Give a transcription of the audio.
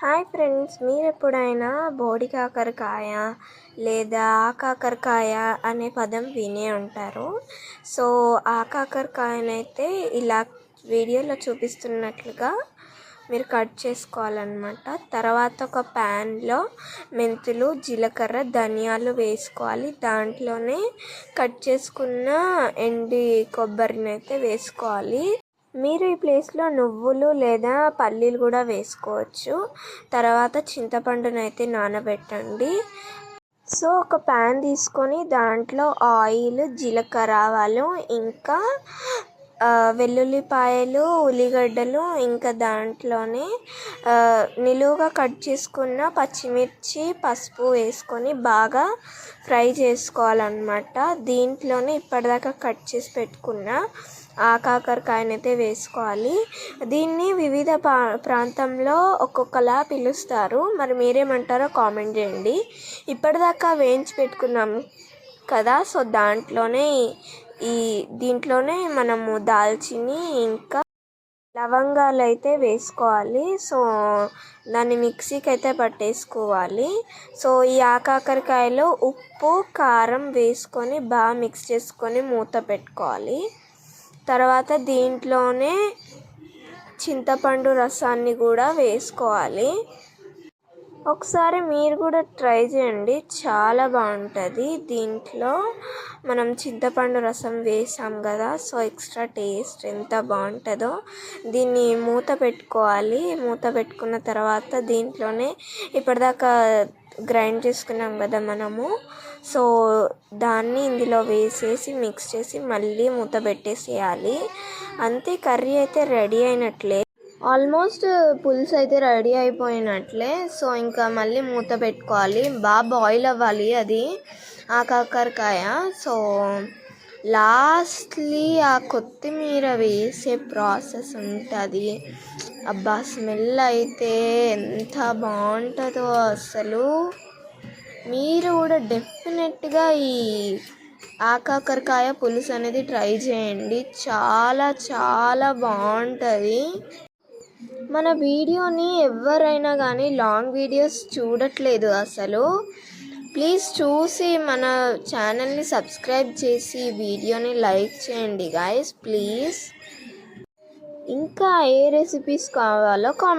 Hi friends మీరు ఎప్పుడైనా బోడి కాకరకాయ లేదా ఆ కాకరకాయ అనే పదం వినే ఉంటారు. సో ఆ కాకరకాయనైతే ఇలా వీడియోలో చూపిస్తున్నట్లుగా మీరు కట్ చేసుకోవాలన్నమాట. తర్వాత ఒక ప్యాన్లో మెంతులు జీలకర్ర ధనియాలు వేసుకోవాలి. దాంట్లోనే కట్ చేసుకున్న ఎండి కొబ్బరిని అయితే వేసుకోవాలి. మీరు ఈ ప్లేస్లో నువ్వులు లేదా పల్లీలు కూడా వేసుకోవచ్చు. తర్వాత చింతపండును అయితే నానబెట్టండి. సో ఒక ప్యాన్ తీసుకొని దాంట్లో ఆయిల్ జీలకర్ర ఆవాలు ఇంకా వెల్లుల్లిపాయలు ఉల్లిగడ్డలు ఇంకా దాంట్లోనే నిలువుగా కట్ చేసుకున్న పచ్చిమిర్చి పసుపు వేసుకొని బాగా ఫ్రై చేసుకోవాలన్నమాట. దీంట్లోనే ఇప్పటిదాకా కట్ చేసి పెట్టుకున్న ఆ కాకరకాయనైతే వేసుకోవాలి. దీన్ని వివిధ ప్రాంతంలో ఒక్కొక్కలా పిలుస్తారు. మరి మీరేమంటారో కామెంట్ చేయండి. ఇప్పటిదాకా వేయించి పెట్టుకున్నాం కదా సో దాంట్లోనే ఈ దీంట్లోనే మనము దాల్చిని ఇంకా లవంగాలు అయితే వేసుకోవాలి. సో దాన్ని మిక్సీకి అయితే పట్టేసుకోవాలి. సో ఈ ఆకాకరకాయలో ఉప్పు కారం వేసుకొని బాగా మిక్స్ చేసుకొని మూత పెట్టుకోవాలి. తర్వాత దీంట్లోనే చింతపండు రసాన్ని కూడా వేసుకోవాలి. ఒకసారి మీరు కూడా ట్రై చేయండి. చాలా బాగుంటుంది. దీంట్లో మనం చింతపండు రసం వేసాం కదా సో ఎక్స్ట్రా టేస్ట్ ఎంత బాగుంటుందో దీన్ని మూత పెట్టుకోవాలి. మూత పెట్టుకున్న తర్వాత దీంట్లోనే ఇప్పటిదాకా గ్రైండ్ చేసుకున్నాం కదా మనము. సో దాన్ని ఇందులో వేసేసి మిక్స్ చేసి మళ్ళీ మూత పెట్టేసేయాలి. అంతే కర్రీ అయితే రెడీ అయినట్లే. ఆల్మోస్ట్ పులుసు అయితే రెడీ అయిపోయినట్లే. సో ఇంకా మళ్ళీ మూత పెట్టుకోవాలి. బాగా బాయిల్ అవ్వాలి అది ఆ కాకరకాయ. సో లాస్ట్లీ ఆ కొత్తిమీర వేసే ప్రాసెస్ ఉంటుంది. అబ్బా స్మెల్ అయితే ఎంత బాగుంటుందో అసలు. మీరు కూడా డెఫినెట్గా ఈ ఆకాకరకాయ పులుసు అనేది ట్రై చేయండి. చాలా చాలా బాగుంటుంది. మన వీడియోని ఎవరైనా కానీ లాంగ్ వీడియోస్ చూడట్లేదు అసలు. ప్లీజ్ చూసి మన ఛానల్ని సబ్స్క్రైబ్ చేసి వీడియోని లైక్ చేయండి గాయస్ ప్లీజ్. ఇంకా ఏ రెసిపీస్ కావాలో కామెంట్